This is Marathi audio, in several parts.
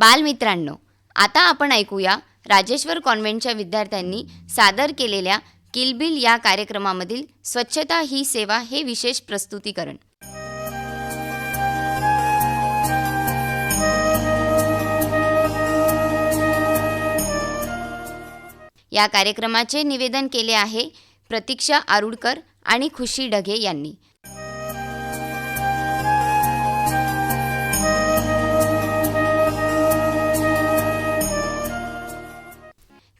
बालमित्रांनो आता आपण ऐकूया राजेश्वर कॉन्व्हेंटच्या विद्यार्थ्यांनी सादर केलेल्या किलबिल या कार्यक्रमामधील स्वच्छता ही सेवा हे विशेष प्रस्तुतीकरण. या कार्यक्रमाचे निवेदन केले आहे प्रतीक्षा आरुडकर आणि खुशी ढगे यांनी.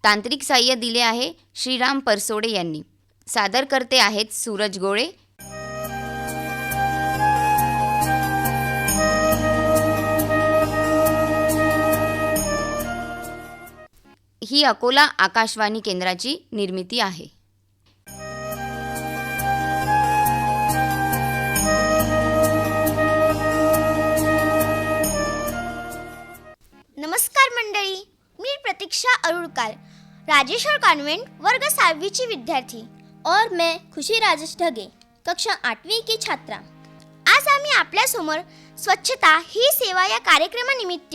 तांत्रिक साह्य दिले आहे श्रीराम परसोडे यांनी. सादर करते आहेत सूरज गोळे. ही अकोला आकाशवाणी केंद्राची निर्मिती आहे. नमस्कार मंडळी. मी प्रतीक्षा अरुळकार राजेश्वर कॉन्वेंट वर्ग सहावीची विद्यार्थी, और मैं खुशी राजेश ढगे, कक्षा आठवी की छात्रा। आज आम्ही आपल्यासमोर स्वच्छता ही सेवा या कार्यक्रमानिमित्त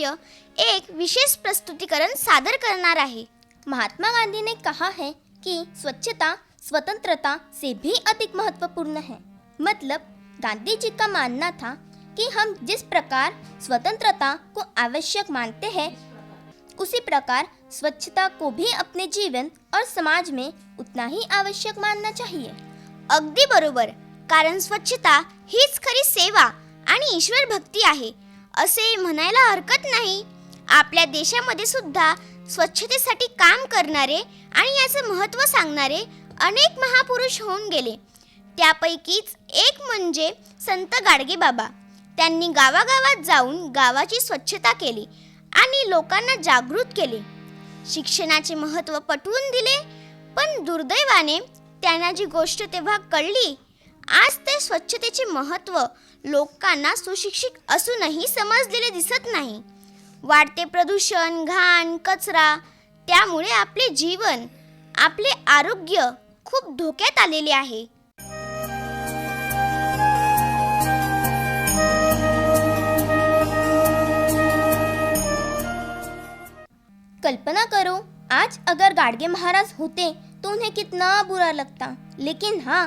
एक विशेष प्रस्तुतीकरण सादर करणार आहे. महात्मा गांधी ने कहा है कि स्वच्छता, स्वतंत्रता से भी अधिक महत्वपूर्ण है. मतलब गांधी जी का मानना था कि हम जिस प्रकार स्वतंत्रता को आवश्यक मानते हैं उसी प्रकार स्वच्छता को भी अपने जीवन और समाज में उतना ही आवश्यक मानना चाहिए। अगदी बरोबर कारण स्वच्छता हीच खरी सेवा आणि ईश्वर भक्ती आहे असे म्हणायला हरकत नाही. आपल्या देशामध्ये सुद्धा स्वच्छतेसाठी काम करणारे आणि याचं महत्त्व सांगणारे अनेक महापुरुष होऊन गेले. त्यापैकीच एक म्हणजे संत गाडगे बाबा त्यांनी गावागावात जाऊन गावाची स्वच्छता केली. आणि लोकांना जागृत केले. शिक्षणाचे महत्त्व पटवून दिले पण दुर्दैवाने त्यांना जी गोष्ट तेव्हा कळली आज ते स्वच्छतेचे महत्त्व लोकांना सुशिक्षित असूनही समजलेले दिसत नाही. वाढते प्रदूषण घाण कचरा त्यामुळे आपले जीवन आपले आरोग्य खूप धोक्यात आलेले आहे. कल्पना करो आज अगर गाडगे महाराज होते तो उन्हें कितना बुरा लगता। लेकिन हाँ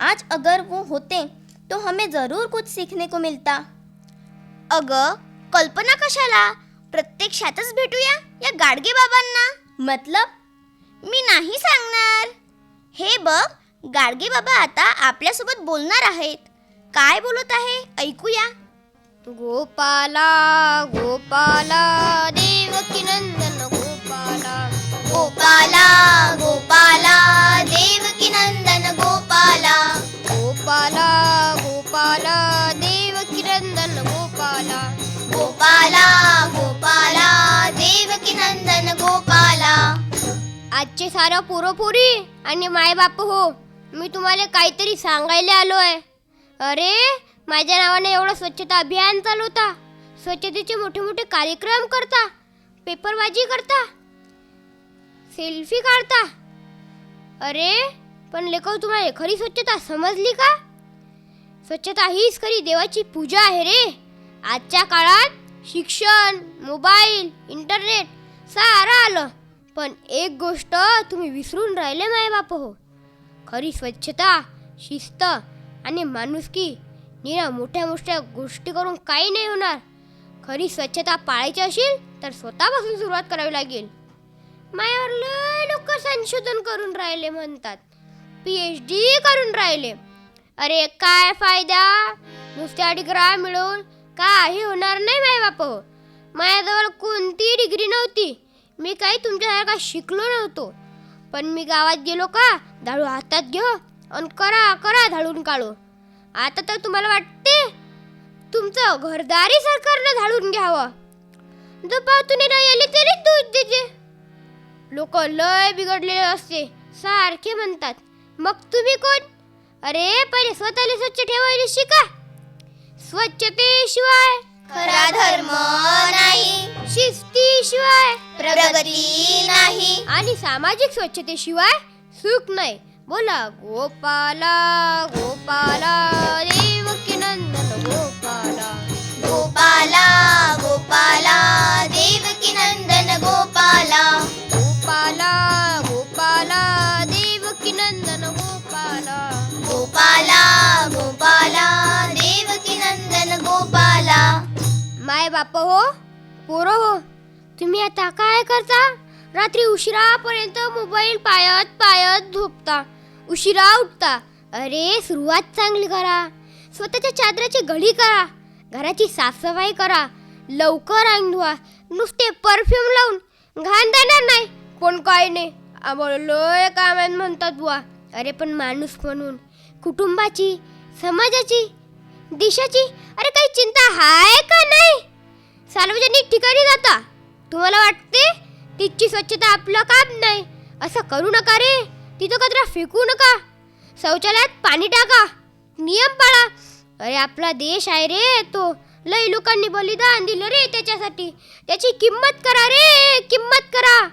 आज अगर वो होते तो हमें जरूर कुछ सीखने को मिलता। अग कल्पना कशाला? प्रत्यक्षातच भेटूया या गाडगे बाबांना? मतलब? मी नाही सांगणार. हे बघ गाडगे बाबा आता आपल्यासोबत बोलणार आहेत. काय बोलत आहे? ऐकूया. गोपाला गोपाला देवकी गोपाला गोपाला देवकी नंदन गोपाला. गोपाला गोपाला देवकी नंदन गोपाला. गोपाला गोपाला देवकी नंदन गोपाला. आजचे सारं पुरोपुरी आणि माय बाप हो मी तुम्हाला काहीतरी सांगायला आलो आहे अरे माझ्या नावाने एवढं स्वच्छता अभियान चालवता स्वच्छतेचे मोठे मोठे कार्यक्रम करता पेपरबाजी करता सेल्फी काढता? अरे पण लेखो तुम्हाला खरी स्वच्छता समजली का? स्वच्छता हीच खरी देवाची पूजा आहे रे. आजच्या काळात शिक्षण मोबाईल इंटरनेट सारं आलं. पण एक गोष्ट तुम्ही विसरून राहिले माय बाप हो. खरी स्वच्छता शिस्त आणि माणुसकी निरा मोठ्या मोठ्या गोष्टी करून काही नाही होणार. खरी स्वच्छता पाळायची असेल तर स्वतःपासून सुरुवात करावी लागेल. मायावर लय लोक संशोधन करून राहिले म्हणतात. पी एच डी करून राहिले. अरे काय फायदा? नुसत्या डिग्रा मिळवून काही होणार नाही माय बाप. माझ्याजवळ कोणती डिग्री नव्हती. मी काही तुमच्यासारखा शिकलो नव्हतो. पण मी गावात गेलो का धाडू हातात घेऊ आणि करा करा धाडून काढू. आता तर तुम्हाला वाटते तुमचं घरदारी सरकारनं धाडून घ्यावं. दुपावतून नाही आली तरी दूध देते. लोक लय बिघडलेले असते. सारखे म्हणतात मग तुम्ही कोण? अरे पहिले स्वतःला स्वच्छ ठेवायला शिका. स्वच्छतेशिवाय खरा धर्म नाही. शिस्तीशिवाय प्रगती नाही. आणि सामाजिक स्वच्छतेशिवाय सुख नाही. बोला गोपाला गोपाला रे. नंदन गोपाला. गोपाला गोपाला देवकी नंदन गोपाला. माय बाप हो पोर हो तुम्ही आता काय करता? रात्री उशिरापर्यंत मोबाईल पायत पायत झोपता. उशिरा उठता. अरे सुरुवात चांगली करा. स्वतःच्या चादराची घडी करा. घराची साफसफाई करा. लवकर अंग धुवा नुसते परफ्यूम लावून. घाण देणार नाही कोण काय नाही. आम्हाला लय काम म्हणतात बुवा. अरे पण माणूस म्हणून. कुटुंबाची समाजाची दिशाची अरे काही चिंता हाय का नाही? सार्वजनिक ठिकाणी जाता. तुम्हाला वाटते तिथची स्वच्छता आपलं काम नाही? असं करू नका रे. तिथं कचरा फेकू नका. शौचालयात पाणी टाका. नियम पाळा. अरे आपला देश आहे रे तो. लई लोकांनी बलिदान दिलं रे त्याच्यासाठी. त्याची किंमत करा रे. किंमत करा.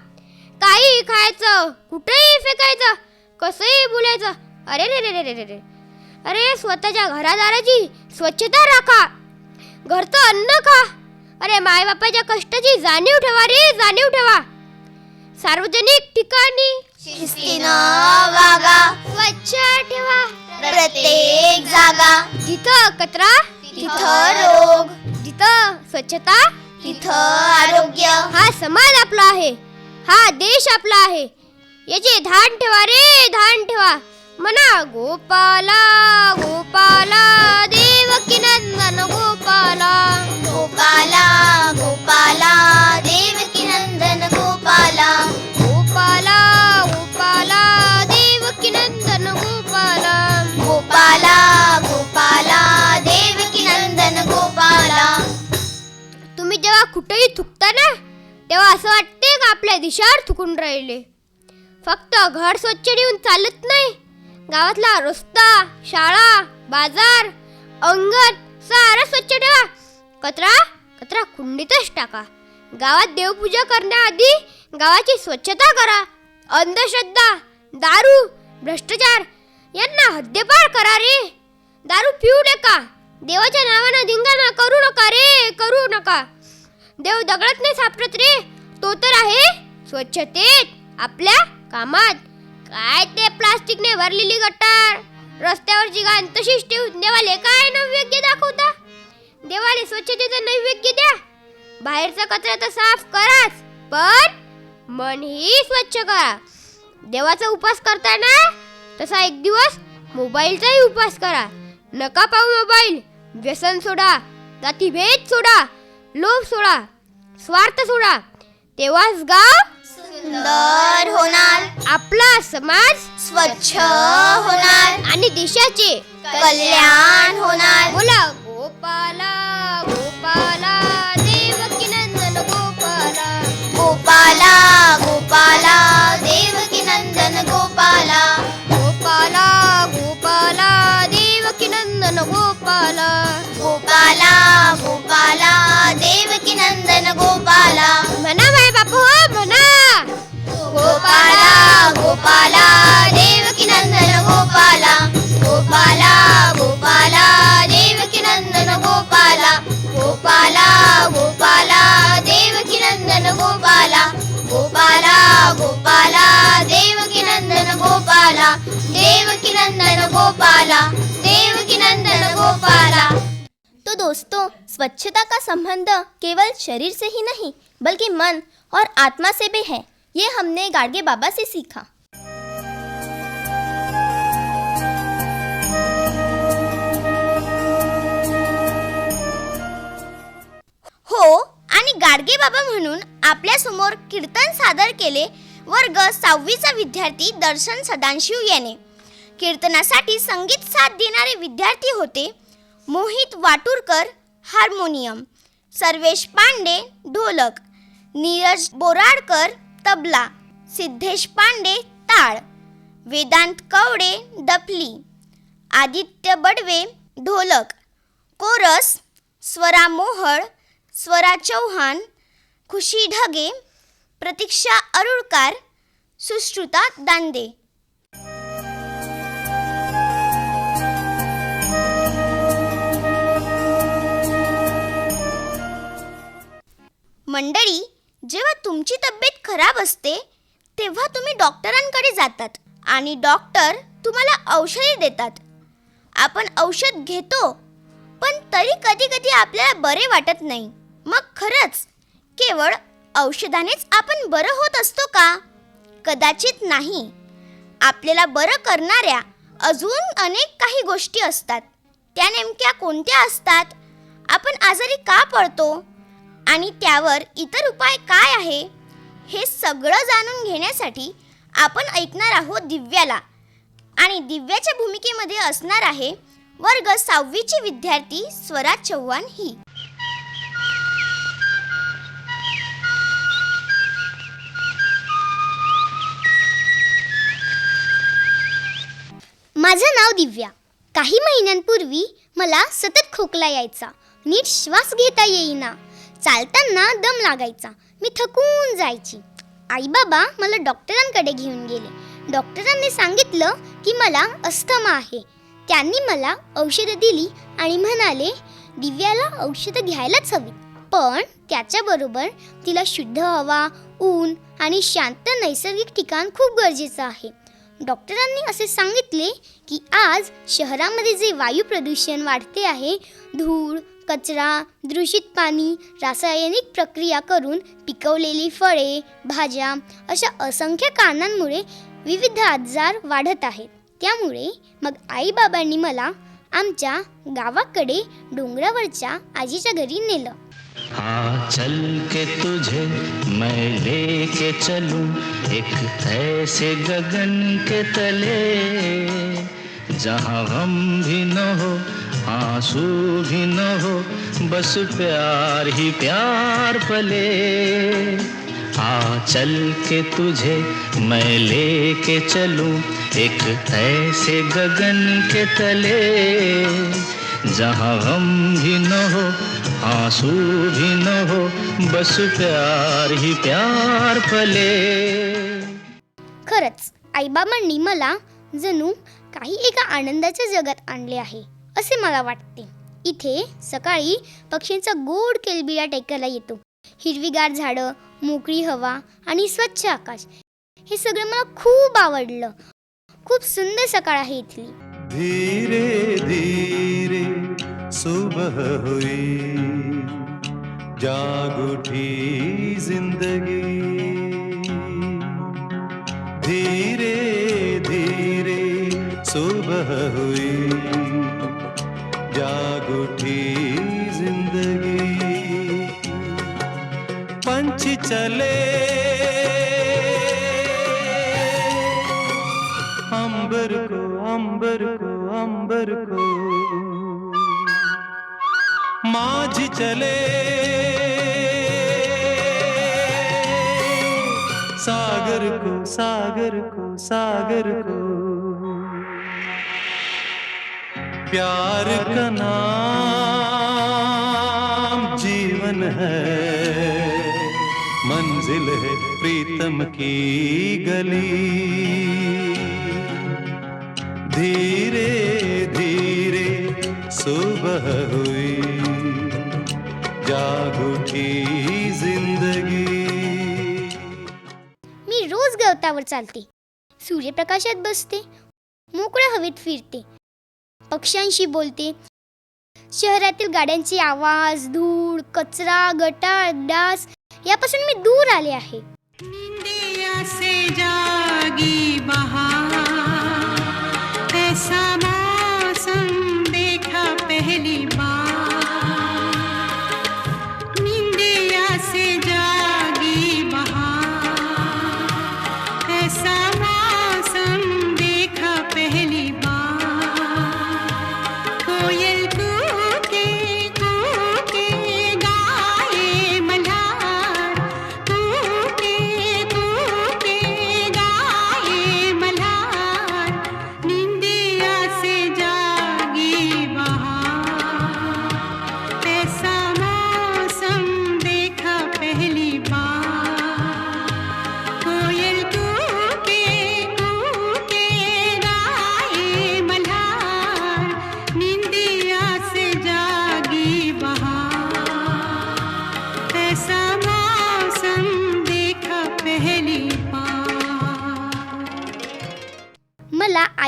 काही खायचं कुठेही फेकायचं कसंही बोलायचं. अरे रे रे रे रे रे रे. अरे स्वतःच्या घरादाराची स्वच्छता राखा. घरचं अन्न खा. अरे मायबापाच्या कष्टाची जाणीव ठेवा रे जाणीव ठेवा. सार्वजनिक ठिकाणी शिस्तीनं वागा. स्वच्छ ठेवा. प्रत्येक जागा. जिथं कचरा तिथं रोग. जिथं स्वच्छता तिथं आरोग्य. हा समाज आपला आहे. हा देश आपला आहे. याचे धान ठेवा रे धान ठेवा. म्हणा गोपाला गोपाला देवकी नंदन गोपाला. गोपाला गोपाला देवकी नंदन गोपाला. गोपाला गोपाला देवकी नंदन गोपाला. गोपाला गोपाला देवकी नंदन गोपाला. तुम्ही जेव्हा कुठेही थुकता ना तेव्हा असं वाटते आपल्या दिशावर थुकून राहिले. फक्त घर स्वच्छ ठेवून चालत नाही. गावातला रस्ता शाळा बाजार अंगण सारा स्वच्छ ठेवा. कचरा कचरा कुंडीतच टाका. गावात देवपूजा करण्याआधी गावाची स्वच्छता करा. अंधश्रद्धा दारू भ्रष्टाचार यांना हद्दपार करा रे. दारू पिऊ नका. देवाच्या नावानं धिंगाणा करू नका रे करू नका. देव दगडात नाही सापडत रे. तो तर आहे. स्वच्छतेत आपल्या कामात. काय ते प्लास्टिकने भरलेली गटार. रस्त्यावरची घाण तशीच ठेवून देवाले काय नैवेद्य दाखवता? देवाले स्वच्छतेचं नैवेद्य द्या. बाहेरचा कचरा तर साफ कराच पण मनही स्वच्छ करा. देवाचा उपास करताना तसा एक दिवस मोबाईलचाही उपास करा. नका पाहू मोबाईल. व्यसन सोडा जातीभेद सोडा लोभ सोडा स्वार्थ सोडा. तेव्हाच गाव सुंदर होणार. आपला समाज स्वच्छ होणार. आणि देशाचे कल्याण होणार. बोला गोपाला गोपाला देवकी नंदन गोपाला. गोपाला गोपाला. गोपाला गोपाला गोपाला गोपाला गोपाला गोपाला गोपाला गोपाला गोपाला गोपाला। तो दोस्तों, स्वच्छता का संबंध केवल शरीर से ही नहीं, बल्कि मन और आत्मा से भी है। ये हमने गाडगे बाबा से सीखा। हो आणि गाडगे बाबा म्हणून आपल्यासमोर कीर्तन सादर केले वर्ग सहावीचा विद्यार्थी दर्शन सदाशिव याने. कीर्तनासाठी संगीत साथ देणारे विद्यार्थी होते मोहित वाटूरकर हार्मोनियम सर्वेश पांडे ढोलक नीरज बोराडकर तबला सिद्धेश पांडे ताळ वेदांत कवडे डफली आदित्य बडवे ढोलक कोरस स्वरा मोहळ स्वरा चौहान खुशी ढगे प्रतीक्षा अरुळकार सुश्रुता दांदे मंडळी जेव्हा तुमची तब्येत खराब असते तेव्हा तुम्ही डॉक्टरांकडे जातात आणि डॉक्टर तुम्हाला औषधे देतात. आपण औषध घेतो पण तरी कधी कधी आपल्याला बरे वाटत नाही. मग खरंच केवळ औषधानेच आपण बरं होत असतो का? कदाचित नाही. आपल्याला बरं करणाऱ्या अजून अनेक काही गोष्टी असतात. त्या नेमक्या कोणत्या असतात? आपण आजारी का पडतो? आणि त्यावर इतर उपाय काय आहे? हे सगळं जाणून घेण्यासाठी आपण ऐकणार आहोत दिव्याला. आणि दिव्याच्या भूमिकेमध्ये असणार आहे वर्ग सहावीची विद्यार्थी स्वराज चव्हाण ही. माझं नाव दिव्या. काही महिन्यांपूर्वी मला सतत खोकला यायचा. नीट श्वास घेता येईना. चालताना दम लागायचा. मी थकून जायची. आई बाबा मला डॉक्टरांकडे घेऊन गेले. डॉक्टरांनी सांगितलं की मला अस्थमा आहे. त्यांनी मला औषधं दिली आणि म्हणाले दिव्याला औषधं घ्यायलाच हवी पण त्याच्याबरोबर तिला शुद्ध हवा ऊन आणि शांत नैसर्गिक ठिकाण खूप गरजेचं आहे. डॉक्टरांनी असे सांगितले की आज शहरामध्ये जे वायू प्रदूषण वाढते आहे धूळ कचरा दूषित पाणी रासायनिक प्रक्रिया करून पिकवलेली फळे भाज्या अशा असंख्य कारणांमुळे विविध आजार वाढत आहेत. त्यामुळे मग आईबाबांनी मला आमच्या गावाकडे डोंगरावरच्या आजीच्या घरी नेलं. हाँ चल के तुझे मैं लेके चलूँ एक ऐसे गगन के तले, जहाँ गम भी न हो, आँसू भी न हो, बस प्यार ही प्यार पले। हाँ चल के तुझे मैं लेके चलूँ एक ऐसे गगन के तले जहाँ गम भी न हो आंसू भी न हो बस प्यार ही प्यार फले। खरंच आईबाबांनी मला जणू काही एका आनंदाच्या जगात आणले आहे असे मला वाटते. इथे सकाळी पक्ष्यांचा गोड केलबिया टेकायला येतो. हिरवीगार झाडं मोकळी हवा आणि स्वच्छ आकाश हे सगळं मला खूप आवडलं. खूप सुंदर सकाळ आहे इथली. धीरे धीरे सुबह हुई। जाग उठी जिंदगी। धीरे धीरे सुबह हुई। जाग उठी जिंदगी। पंछी चले अंबर को अंबर को अंबर को माझी चले। सागर को सागर को सागर को प्यार का नाम जीवन है। मंजिल है प्रीतम की गली। धीरे धीरे सुबह हुई। जाग उठी जिंदगी। मी रोज गवतावर चालते. सूर्यप्रकाशात बसते. मोकळ्या हवेत फिरते. पक्ष्यांशी बोलते. शहरातील गाड्यांचे आवाज धूळ कचरा गटार डास यापासून मी दूर आले आहे. जागी बहार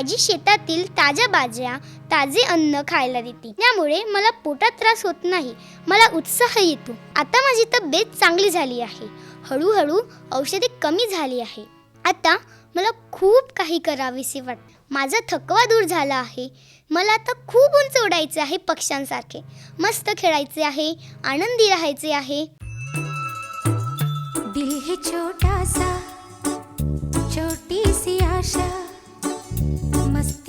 आजी शेतातील ताज्या भाज्या ताजे अन्न खायला देते. त्यामुळे मला पोटात त्रास होत नाही मला उत्साह येतो. आता माझी तब्येत चांगली झाली आहे. हळूहळू औषधे कमी झाली आहे. आता मला खूप काही करावेसे वाटते माझा थकवा दूर झाला आहे. मला आता खूप उंच उडायचे आहे पक्ष्यांसारखे. मस्त खेळायचे आहे आनंदी राहायचे आहे. दिल है छोटा सा छोटी सी आशा.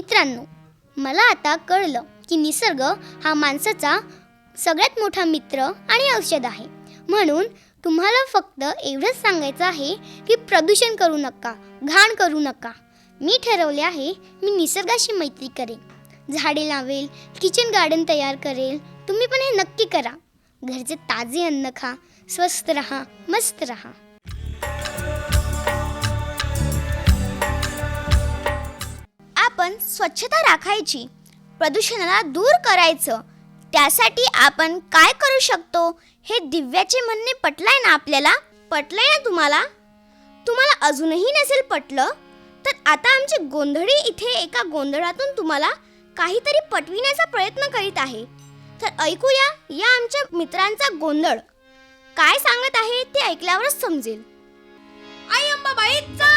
मित्रांनो मला आता कळलं की निसर्ग हा माणसाचा सगळ्यात मोठा मित्र आणि औषध आहे. म्हणून तुम्हाला फक्त एवढंच सांगायचं आहे की प्रदूषण करू नका घाण करू नका. मी ठरवले आहे मी निसर्गाशी मैत्री करेन. झाडे लावेल किचन गार्डन तयार करेल. तुम्ही पण हे नक्की करा. घरचे ताजे अन्न खा स्वस्त रहा मस्त रहा. आपण स्वच्छता राखायची प्रदूषणाला दूर करायचं त्यासाठी आपण काय करू शकतो हे दिव्याचे म्हणणे पटलंय ना आपल्याला? पटलंय ना तुम्हाला? तुम्हाला अजूनही नसेल पटलं तर आता आमची गोंधळी इथे एका गोंधळातून तुम्हाला काहीतरी पटविण्याचा प्रयत्न करीत आहे. तर ऐकूया या आमच्या मित्रांचा गोंधळ. काय सांगत आहे ते ऐकल्यावरच समजेल. आई अंबाबाईचा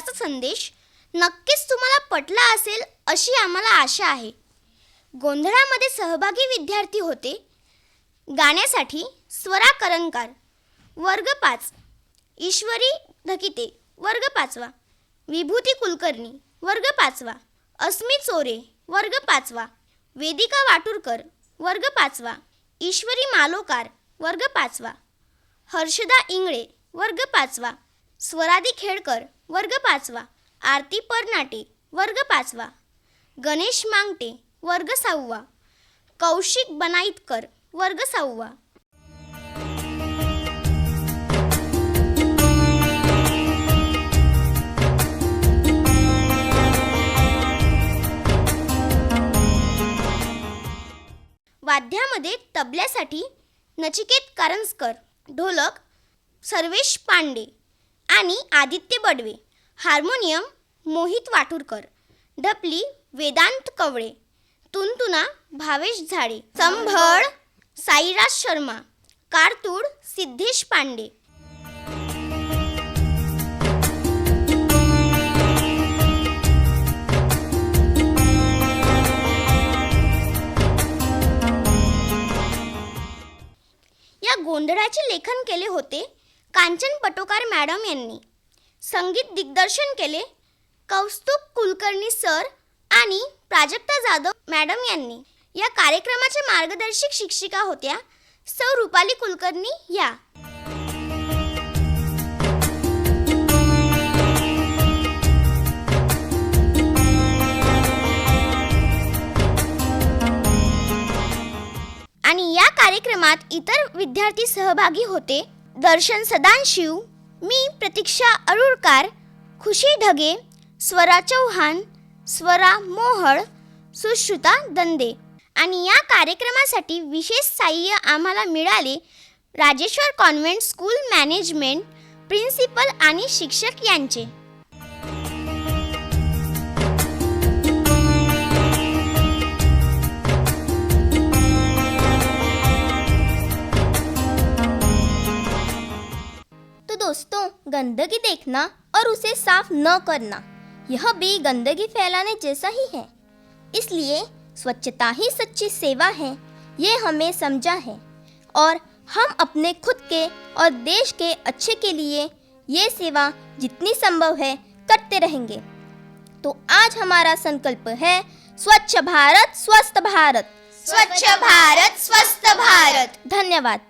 मोलाचा संदेश नक्कीच तुम्हाला पटला असेल अशी आम्हाला आशा आहे. गोंधळामध्ये सहभागी विद्यार्थी होते. गाण्यासाठी स्वरा करंकार वर्ग पाच ईश्वरी धकिते वर्ग पाचवा विभूती कुलकर्णी वर्ग पाचवा अस्मी चोरे वर्ग पाचवा वेदिका वाटूरकर वर्ग पाचवा ईश्वरी मालोकार वर्ग पाचवा हर्षदा इंगळे वर्ग पाचवा स्वरादी खेडकर वर्ग पाचवा. आरती परनाटे वर्ग पाचवा. गणेश मांगटे वर्ग सहावा. कौशिक बनाईतकर वर्ग सहावा. वाद्यामध्ये तबल्यासाठी नचिकेत कारंजकर ढोलक सर्वेश पांडे. आणि आदित्य बडवे. हार्मोनियम मोहित वाटूरकर. ढपली वेदांत कवळे. तुंतुना भावेश झाडे. संभळ साईराज शर्मा. कारतूड सिद्धेश पांडे. या गोंधळाचे लेखन केले होते कांचन पटोकार मॅडम यांनी. संगीत दिग्दर्शन केले कौस्तुभ कुलकर्णी सर आणि प्राजक्ता जाधव मॅडम यांनी. या कार्यक्रमाच्या मार्गदर्शक शिक्षिका होत्या सौ रुपाली कुलकर्णी या. आणि या कार्यक्रमात इतर विद्यार्थी सहभागी होते. दर्शन सदानशिव मी प्रतीक्षा अरुळकार खुशी ढगे स्वरा चौहान स्वरा मोहळ सुश्रुता दंदे. आणि या कार्यक्रमासाठी विशेष साह्य आम्हाला मिळाले Rajeshwar convent school management principal आणि शिक्षक यांचे. गंदगी देखना और उसे साफ़ न करना। यह भी गंदगी फैलाने जैसा ही है। इसलिए स्वच्छता ही सच्ची सेवा है ये हमें समझा है। और हम अपने खुद के और देश के अच्छे के लिए ये सेवा जितनी संभव है करते रहेंगे। तो आज हमारा संकल्प है स्वच्छ भारत स्वस्थ भारत। स्वच्छ भारत स्वस्थ भारत। धन्यवाद।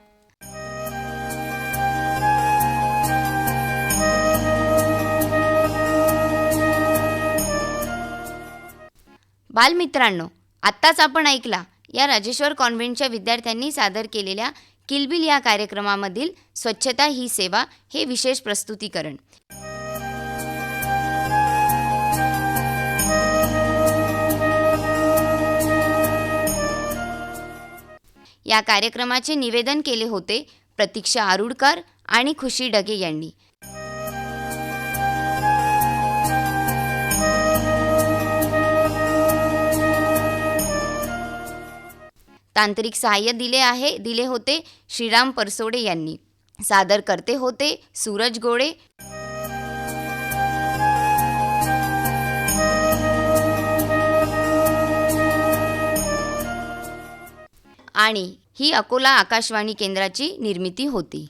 बालमित्रांनो आत्ताच आपण ऐकला या राजेश्वर कॉन्व्हेंटच्या विद्यार्थ्यांनी सादर केलेल्या किलबिल या कार्यक्रमामधील स्वच्छता ही सेवा हे विशेष प्रस्तुतीकरण. या कार्यक्रमाचे निवेदन केले होते प्रतीक्षा आरुडकर आणि खुशी डगे यांनी. तांत्रिक सहाय्य दिले आहे दिले होते. श्रीराम परसोडे यांनी. सादर करते होते सूरज गोळे आणि ही अकोला आकाशवाणी केंद्राची निर्मिती होती.